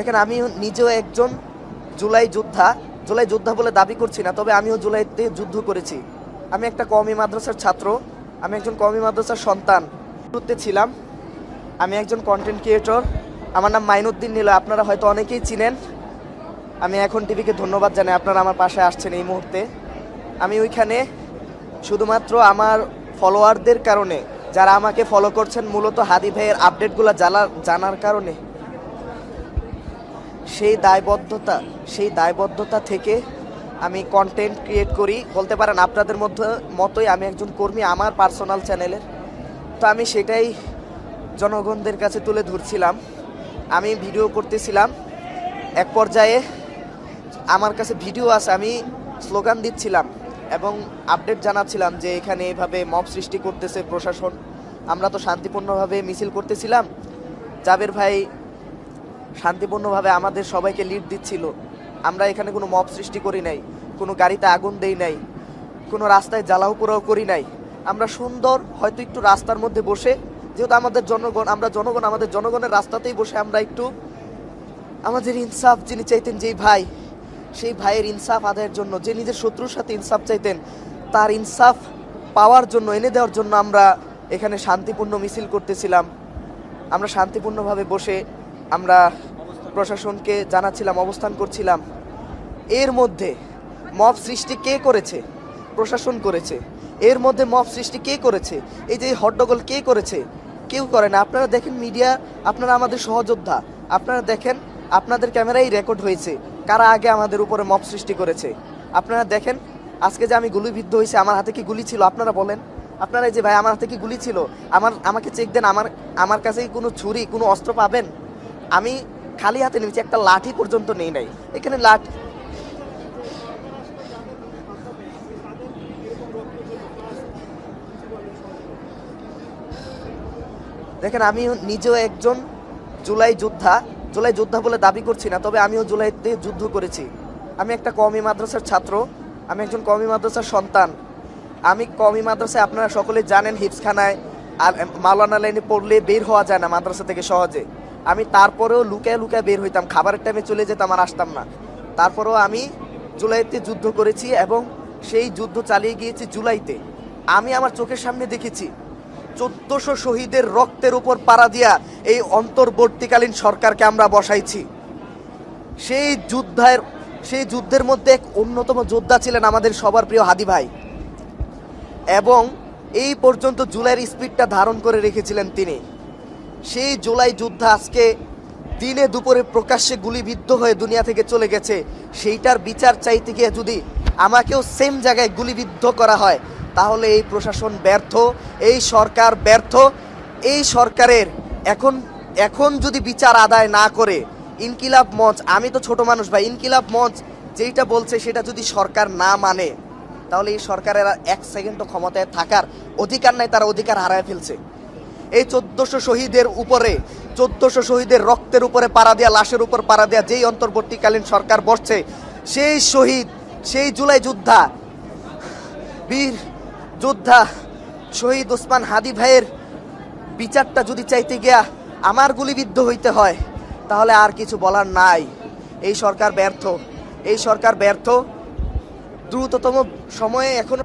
দেখেন আমি নিজেও একজন জুলাই যোদ্ধা। জুলাই যোদ্ধা বলে দাবি করছি না, তবে আমিও জুলাইতে যুদ্ধ করেছি। আমি একটা কমি মাদ্রাসার ছাত্র, আমি একজন কমি মাদ্রাসার সন্তান। শুরুতে ছিলাম, আমি একজন কন্টেন্ট ক্রিয়েটর আমার নাম মাইনুদ্দিন নীল, আপনারা হয়তো অনেকেই চিনেন। আমি এখন টিভিকে ধন্যবাদ জানাই, আপনারা আমার পাশে আসছেন এই মুহূর্তে। আমি ওইখানে শুধুমাত্র আমার ফলোয়ারদের কারণে, যারা আমাকে ফলো করছেন, মূলত হাদি ভাইয়ের আপডেটগুলো জানার জানার কারণে। সেই দায়বদ্ধতা সেই দায়বদ্ধতা থেকে আমি কন্টেন্ট ক্রিয়েট করি। বলতে পারেন, আপনাদের মধ্যে, মতোই আমি একজন কর্মী আমার পার্সোনাল চ্যানেলের তো আমি সেটাই জনগণদের কাছে তুলে ধরছিলাম। আমি ভিডিও করতেছিলাম। এক পর্যায়ে আমার কাছে ভিডিও আছে, আমি স্লোগান দিচ্ছিলাম এবং আপডেট জানাচ্ছিলাম যে এখানে এভাবে মব সৃষ্টি করতেছে প্রশাসন। আমরা তো শান্তিপূর্ণভাবে মিছিল করতেছিলাম। জাবের ভাই শান্তিপূর্ণভাবে আমাদের সবাইকে লিড দিচ্ছিল। আমরা এখানে কোনো মব সৃষ্টি করি নাই, কোনো গাড়িতে আগুন দেই নাই, কোনো রাস্তায় জ্বালাও পোড়াও করি নাই। আমরা সুন্দর, হয়তো একটু রাস্তার মধ্যে বসে, যেহেতু আমাদের জনগণ, আমরা জনগণ, আমাদের জনগণের রাস্তাতেই বসে আমরা একটু আমাদের ইনসাফ, যিনি চাইতেন যেই ভাই, সেই ভাইয়ের ইনসাফ আদায়ের জন্য, যে নিজের শত্রুর সাথে ইনসাফ চাইতেন, তার ইনসাফ পাওয়ার জন্য, এনে দেওয়ার জন্য আমরা এখানে শান্তিপূর্ণ মিছিল করতেছিলাম। আমরা শান্তিপূর্ণভাবে বসে আমরা প্রশাসনকে জানাচ্ছিলাম, অবস্থান করছিলাম। এর মধ্যে মব সৃষ্টি কে করেছে? প্রশাসন করেছে। এর মধ্যে মব সৃষ্টি কে করেছে? এই যে হট্টগোল কে করেছে? কেউ করে না। আপনারা দেখেন মিডিয়া, আপনারা আমাদের সহযোদ্ধা। আপনারা দেখেন, আপনাদের ক্যামেরাই রেকর্ড হয়েছে কারা আগে আমাদের উপরে মব সৃষ্টি করেছে। আপনারা দেখেন, আজকে যে আমি গুলিবিদ্ধ হয়েছে, আমার হাতে কি গুলি ছিল? আপনারা বলেন। আপনারা এই যে ভাই, আমার হাতে কি গুলি ছিল? আমার, আমাকে চেক দেন, আমার আমার কাছে কোনো ছুরি, কোনো অস্ত্র পাবেন? আমি খালি হাতে নিয়েছি একটা লাঠি পর্যন্ত নেই নাই। এখানে লাঠি দেখেন আমি নিজেও একজন জুলাই যোদ্ধা। জুলাই যোদ্ধা বলে দাবি করছি না, তবে আমিও জুলাইতে যুদ্ধ করেছি। আমি একটা কমি মাদ্রাসার ছাত্র, আমি একজন কমি মাদ্রাসার সন্তান। আমি কমি মাদ্রাসায় আপনারা সকলে জানেন হিপসখানায় আর মাওলানা লাইনে পড়লে বের হওয়া যায় না মাদ্রাসা থেকে সহজে। আমি তারপরেও লুকায় লুকায় বের হইতাম, খাবারের টাইমে চলে যেতাম আর আসতাম না। তারপরেও আমি জুলাইতে যুদ্ধ করেছি এবং সেই যুদ্ধ চালিয়ে গিয়েছি জুলাইতে। আমি আমার চোখের সামনে দেখেছি, চোদ্দশো শহীদের রক্তের উপর পাড়া দিয়া এই অন্তর্বর্তীকালীন সরকারকে আমরা বসাইছি। সেই যুদ্ধের সেই যুদ্ধের মধ্যে এক অন্যতম যোদ্ধা ছিলেন আমাদের সবার প্রিয় হাদি ভাই। এবং এই পর্যন্ত জুলাইয়ের স্পিডটা ধারণ করে রেখেছিলেন তিনি। সেই জুলাই যুদ্ধ আজকে দিনে দুপুরে প্রকাশ্যে গুলিবিদ্ধ হয়ে দুনিয়া থেকে চলে গেছে। সেইটার বিচার চাইতে গিয়ে যদি আমাকেও সেম জায়গায় গুলিবিদ্ধ করা হয়, তাহলে এই প্রশাসন ব্যর্থ, এই সরকার ব্যর্থ। এই সরকারের এখন এখন যদি বিচার আদায় না করে, ইনকিলাব মঞ্চ, আমি তো ছোট মানুষ ভাই, ইনকিলাব মঞ্চ যেইটা বলছে সেটা যদি সরকার না মানে তাহলে এই সরকারের আর এক সেকেন্ডও ক্ষমতায় থাকার অধিকার নাই, তারা অধিকার হারায় ফেলছে। এই চোদ্দশো শহীদের উপরে, চোদ্দশো শহীদের রক্তের উপরে পাড়া দেওয়া লাশের উপর পাড়া দেওয়া যেই অন্তর্বর্তীকালীন সরকার বসছে, সেই শহীদ, সেই জুলাই যোদ্ধা, বীর যোদ্ধা শহীদ ওসমান হাদি ভাইয়ের বিচারটা যদি চাইতে গিয়া আমার গুলিবিদ্ধ হইতে হয়, তাহলে আর কিছু বলার নাই। এই সরকার ব্যর্থ। এই সরকার ব্যর্থ। দ্রুততম সময়ে এখনও